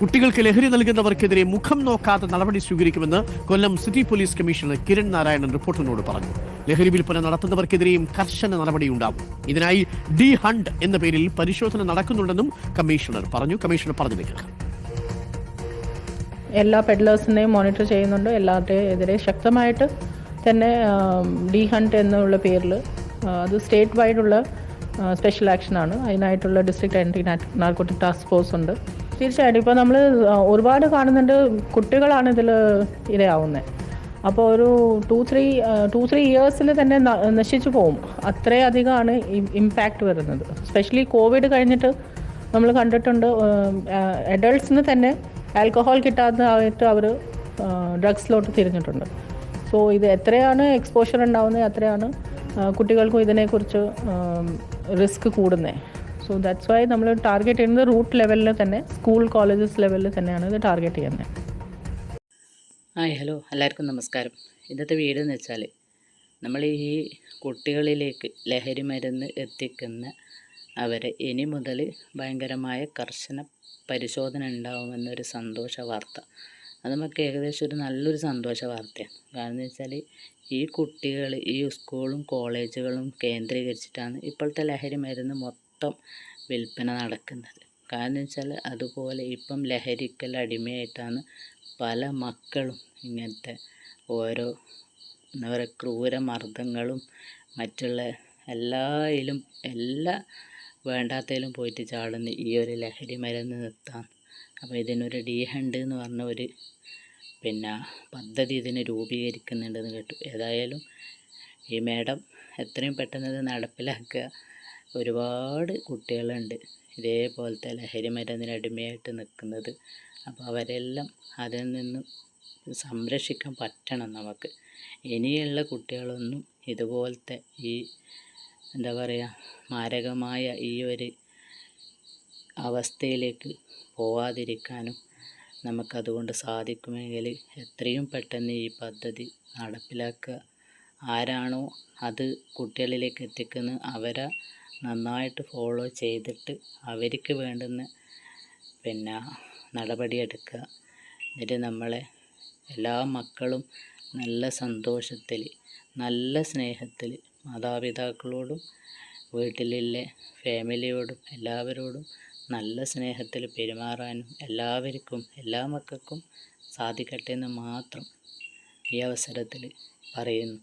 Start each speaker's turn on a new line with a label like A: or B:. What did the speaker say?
A: കുട്ടികൾക്ക് ലഹരി നൽകുന്നവർക്കെതിരെ മുഖം നോക്കാതെ നടപടി സ്വീകരിക്കുമെന്ന് Kollam city police commissioner Kiran Narayanan റിപ്പോർട്ടറിനോട് പറഞ്ഞു. ലഹരി വിൽപ്പന നടത്തുന്നവർക്കെതിരെയും കർശന നടപടിയുണ്ടാകും ഇതിനായി ഡി ഹണ്ട് എന്ന പേരിൽ പരിശോധന നടക്കുന്നുണ്ടെന്നും കമ്മീഷണർ പറഞ്ഞു. കമ്മീഷണർ പറഞ്ഞു
B: എല്ലാ പെഡ്ലേഴ്സിനെയും മോണിറ്റർ ചെയ്യുന്നുണ്ട്. എല്ലാവരുടെയും എതിരെ ശക്തമായിട്ട് തന്നെ ഡി ഹണ്ട് എന്നുള്ള പേരിൽ അത് സ്റ്റേറ്റ് വൈഡുള്ള സ്പെഷ്യൽ ആക്ഷനാണ് അതിനായിട്ടുള്ള district anti narcotic task force ഉണ്ട്. തീർച്ചയായിട്ടും. ഇപ്പോൾ നമ്മൾ ഒരുപാട് കാണുന്നുണ്ട് കുട്ടികളാണ് ഇതിൽ ഇരയാവുന്നത് അപ്പോൾ ഒരു ടു ത്രീ ടു ത്രീ ഇയേഴ്സിൽ തന്നെ നശിച്ചു പോകും അത്രയധികമാണ് ഇമ്പാക്റ്റ് വരുന്നത്. സ്പെഷ്യലി കോവിഡ് കഴിഞ്ഞിട്ട് നമ്മൾ കണ്ടിട്ടുണ്ട് അഡൾട്ട്സിന് തന്നെ ആൽക്കഹോൾ കിട്ടാത്തതായിട്ട് അവർ ഡ്രഗ്സിലോട്ട് തിരിഞ്ഞിട്ടുണ്ട്. സോ ഇത് എത്രയാണ് എക്സ്പോഷർ ഉണ്ടാവുന്നത് അത്രയാണ് കുട്ടികൾക്കും ഇതിനെക്കുറിച്ച് റിസ്ക് കൂടുന്നത് സോ ദാറ്റ്സ് വൈ നമ്മൾ ടാർഗറ്റ് ചെയ്യുന്നത് റൂട്ട് ലെവലിൽ തന്നെ സ്കൂൾ കോളേജസ് ലെവലിൽ തന്നെയാണ് ഇത് ടാർഗറ്റ് ചെയ്യുന്നത്
C: ഹായ് ഹലോ. എല്ലാവർക്കും നമസ്കാരം. ഇന്നത്തെ വീട് എന്ന് വെച്ചാൽ നമ്മൾ ഈ കുട്ടികളിലേക്ക് ലഹരി മരുന്ന് എത്തിക്കുന്ന അവരെ ഇനി മുതൽ ഭയങ്കരമായ കർശന പരിശോധന ഉണ്ടാവുമെന്നൊരു സന്തോഷ വാർത്ത. അത് നമുക്ക് ഏകദേശം ഒരു നല്ലൊരു സന്തോഷ വാർത്തയാണ്. കാരണം എന്ന് വെച്ചാൽ ഈ കുട്ടികൾ ഈ സ്കൂളും കോളേജുകളും കേന്ദ്രീകരിച്ചിട്ടാണ് ഇപ്പോഴത്തെ ലഹരി മരുന്ന് മൊത്തം വിൽപ്പന നടക്കുന്നത്. കാരണം വെച്ചാൽ അതുപോലെ ഇപ്പം ലഹരിക്കൽ അടിമയായിട്ടാണ് പല മക്കളും ഇങ്ങനത്തെ ഓരോ എന്താ പറയുക ക്രൂരമർദ്ദങ്ങളും മറ്റുള്ള എല്ലായിലും എല്ലാ വേണ്ടാത്തതിലും പോയിട്ട് ചാടുന്ന ഈ ഒരു ലഹരി മരുന്ന് നിർത്താൻ. അപ്പോൾ ഇതിനൊരു ഡി ഹണ്ട് എന്ന് പറഞ്ഞ ഒരു പിന്നെ പദ്ധതി ഇതിന് രൂപീകരിക്കുന്നുണ്ടെന്ന് കേട്ടു. ഏതായാലും ഈ മേഡം എത്രയും പെട്ടെന്ന് ഇത് നടപ്പിലാക്കുക. ഒരുപാട് കുട്ടികളുണ്ട്. ഇതേപോലത്തെ ലഹരി മരുന്നിന് അടിമയായിട്ട് നിൽക്കുന്നത്. അപ്പോൾ അവരെല്ലാം അതിൽ നിന്നും സംരക്ഷിക്കാൻ പറ്റണം നമുക്ക്. ഇനിയുള്ള കുട്ടികളൊന്നും ഇതുപോലത്തെ ഈ എന്താ പറയുക മാരകമായ ഈ ഒരു അവസ്ഥയിലേക്ക് പോവാതിരിക്കാനും നമുക്കതുകൊണ്ട് സാധിക്കുമെങ്കിൽ എത്രയും പെട്ടെന്ന് ഈ പദ്ധതി നടപ്പിലാക്കുക. ആരാണോ അത് കുട്ടികളിലേക്ക് എത്തിക്കുന്നത് അവരെ നന്നായിട്ട് ഫോളോ ചെയ്തിട്ട് അവർക്ക് വേണ്ടുന്ന പിന്നെ നടപടിയെടുക്കുക. എന്നിട്ട് നമ്മളെ എല്ലാ മക്കളും നല്ല സന്തോഷത്തിൽ നല്ല സ്നേഹത്തിൽ മാതാപിതാക്കളോടും വീട്ടിലുള്ള ഫാമിലിയോടും എല്ലാവരോടും നല്ല സ്നേഹത്തിൽ പെരുമാറാനും എല്ലാവർക്കും എല്ലാ മക്കൾക്കും സാധിക്കട്ടെ എന്ന് മാത്രം ഈ അവസരത്തിൽ പറയുന്നു.